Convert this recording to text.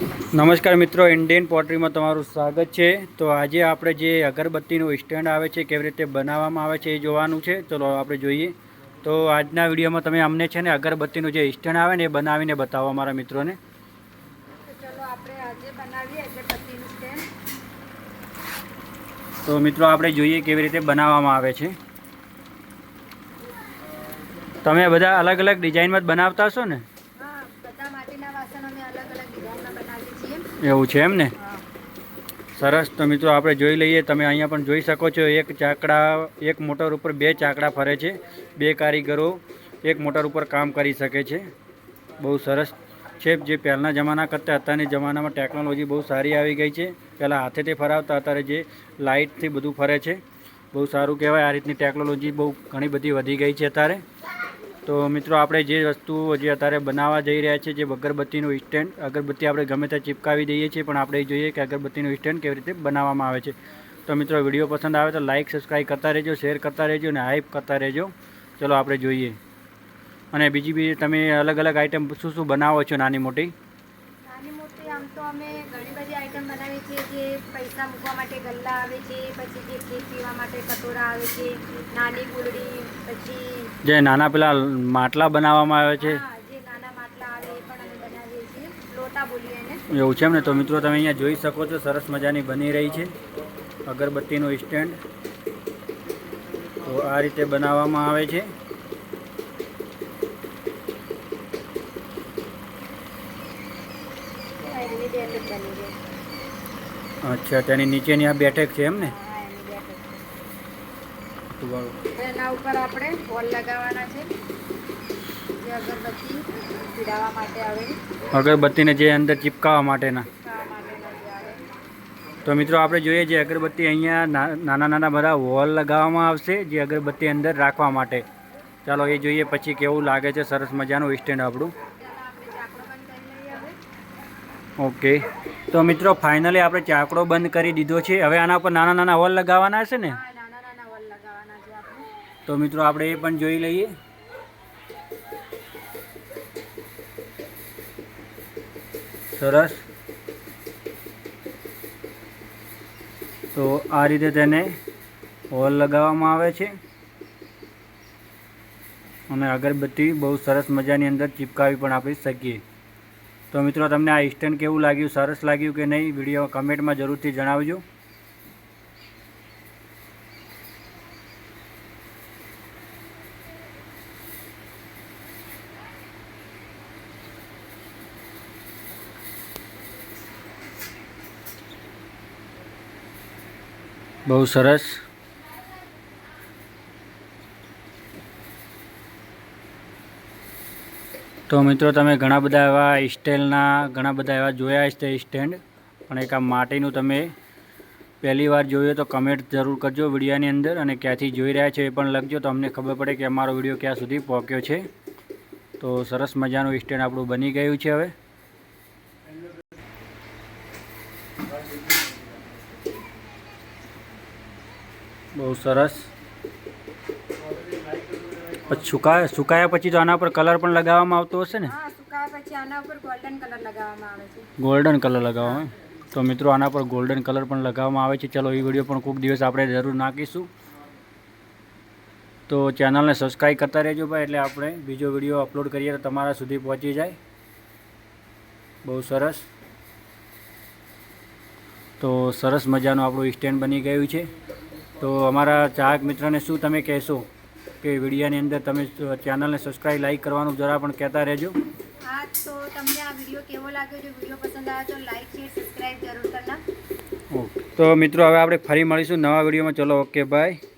નમસ્કાર મિત્રો ઇન્ડિયન પોટ્રીમાં તમારું સ્વાગત છે. તો આજે આપણે જે અગરબત્તીનું સ્ટેન્ડ આવે છે કેવી રીતે બનાવવામાં આવે છે એ જોવાનું છે. ચલો આપણે જોઈએ. તો આજના વિડીયોમાં તમે અમને છે ને અગરબત્તીનું જે સ્ટેન્ડ આવે ને એ બનાવીને બતાવો અમારા મિત્રોને. તો મિત્રો આપણે જોઈએ કેવી રીતે બનાવવામાં આવે છે. તમે બધા અલગ અલગ ડિઝાઇનમાં જ બનાવતા હશો ને હા બધા માટીના વાસણ અમે અલગ અલગ ડિઝાઇનના બનાવીએ છીએ એવું છે એમ ને? સરસ. તો મિત્રો આપણે જોઈ લઈએ, તમે અહીંયા પણ જોઈ શકો છો, એક ચાકડા, એક મોટર ઉપર બે ચાકડા ફરે છે, બે કારીગરો એક મોટર ઉપર કામ કરી શકે છે. બહુ સરસ છે. જે પહેલાંના જમાના કરતાં અત્યારની જમાનામાં ટેકનોલોજી બહુ સારી આવી ગઈ છે. પહેલાં હાથેથી ફરાવતા, અત્યારે જે લાઇટથી બધું ફરે છે. બહુ સારું કહેવાય. આ રીતની ટેકનોલોજી બહુ ઘણી બધી વધી ગઈ છે અત્યારે. તો મિત્રો, આપણે જે વસ્તુ જે અત્યારે બનાવવા જઈ રહ્યા છે જે અગરબત્તીનું સ્ટેન્ડ અગરબત્તી આપણે ગમે ત્યાં ચિપકાવી દઈએ છીએ, પણ આપણે જોઈએ કે અગરબત્તીનું સ્ટેન્ડ કેવી રીતે બનાવવામાં આવે છે. તો મિત્રો વીડિયો પસંદ આવે તો લાઇક સબસ્ક્રાઈબ કરતા રહેજો શેર કરતા રહેજો અને હાઇપ કરતા રહેજો. ચલો, આપણે જોઈએ. અને બીજી બી તમે અલગ અલગ આઈટમ શું શું બનાવો છો, નાની મોટી? આમ તો અમે ઘણી બધી આઈટમ બનાવીએ છીએ જે પૈસા મૂકવા માટે ગલ્લા આવે છે પછી જે કેક પીવા માટે કટોરા આવે છે નાની ગુલડી પછી જે નાના પેલા માટલા બનાવવામાં આવે છે. જે નાના માટલા આવે એ પણ અમે બનાવીએ છીએ. લોટા બોલીએ એને. એવું છે એમ ને? તો મિત્રો તમે અહીંયા જોઈ શકો છો સરસ મજાની બની રહી છે. અગરબત્તીનું સ્ટેન્ડ તો આ રીતે બનાવવામાં આવે છે એમની બેઠક બની ગઈ અચ્છા તેની નીચેની આ બેઠક છે એમ ને હા એની બેઠક તો બરાબર. તો એના ઉપર આપણે હોલ લગાવવાના છે. જે અગરબત્તી પીડાવવા માટે આવે. અગરબત્તીને જે અંદર ચિપકાવવા માટેના. તો મિત્રો આપણે જોઈએ જે અગરબત્તી અહીંયા નાના નાના બધા વોલ લગાવવામાં આવશે જે અગરબત્તી અંદર રાખવા માટે. ચાલો એ જોઈએ પછી કેવું લાગે છે સરસ મજાનું સ્ટેન્ડ આપણે ચાકડો બંધ કરી લઈએ હવે ઓકે. તો મિત્રો ફાઇનલી આપણે ચાકડો બંધ કરી દીધો છે. હવે આના પર નાના નાના હોલ લગાવવાના છે ને? આપણે. તો મિત્રો આપણે એ પણ જોઈ લઈએ. સરસ. તો આ રીતે તેને હોલ લગાવવામાં આવે છે. અને અગરબત્તી બહુ સરસ મજાની અંદર ચિપકાવી પણ આપી શકીએ. તો મિત્રો, તમને આ સ્ટેન્ડ કેવું લાગ્યું, સરસ લાગ્યું કે નહીં, વીડિયો કમેન્ટમાં જરૂરથી જણાવજો. બહુ સરસ. તો મિત્રો, તમે ઘણા બધા એવા સ્ટેલના ઘણા બધા એવા જોયા છે સ્ટેન્ડ પણ એક આ માટીનું તમે પહેલી વાર જોયું તો કમેન્ટ જરૂર કરજો વિડીયોની અંદર અને ક્યાંથી જોઈ રહ્યા છો એ પણ લખજો. તો અમને ખબર પડે કે અમારો વીડિયો ક્યાં સુધી પહોંચ્યો છે. તો સરસ મજાનું સ્ટેન્ડ આપણું બની ગયું છે હવે. બહુ સરસ. પછી સુકાય સુકાયા પછી તો આના પર કલર પણ લગાવવામાં આવતો હશે ને? હા સુકાયા પછી આના ઉપર ગોલ્ડન કલર લગાવવામાં આવે છે. ગોલ્ડન કલર લગાવવામાં તો મિત્રો આના પર ગોલ્ડન કલર પણ લગાવવામાં આવે છે. ચલો એ વીડિયો પણ કોઈક દિવસ આપણે જરૂર નાખીશું. તો ચેનલને સબસ્ક્રાઈબ કરતા રહેજો ભાઈ એટલે આપણે બીજો વીડિયો અપલોડ કરીએ તો તમારા સુધી પહોંચી જાય. બહુ સરસ. તો સરસ મજાનું આપણું સ્ટેન્ડ બની ગયું છે. તો અમારા ચાહક મિત્રને શું તમે કહેશો? કે વિડીયાની અંદર તમે ચેનલને સબસ્ક્રાઈબ લાઈક કરવાનું જરા પણ કહેતા રહેજો. હા તો તમને આ વીડિયો કેવો લાગ્યો? જો વીડિયો પસંદ આવ્યો તો લાઈક શેર સબસ્ક્રાઈબ જરૂર કરના તો મિત્રો હવે આપણે ફરી મળીશું નવા વિડીયોમાં. ચલો ઓકે બાય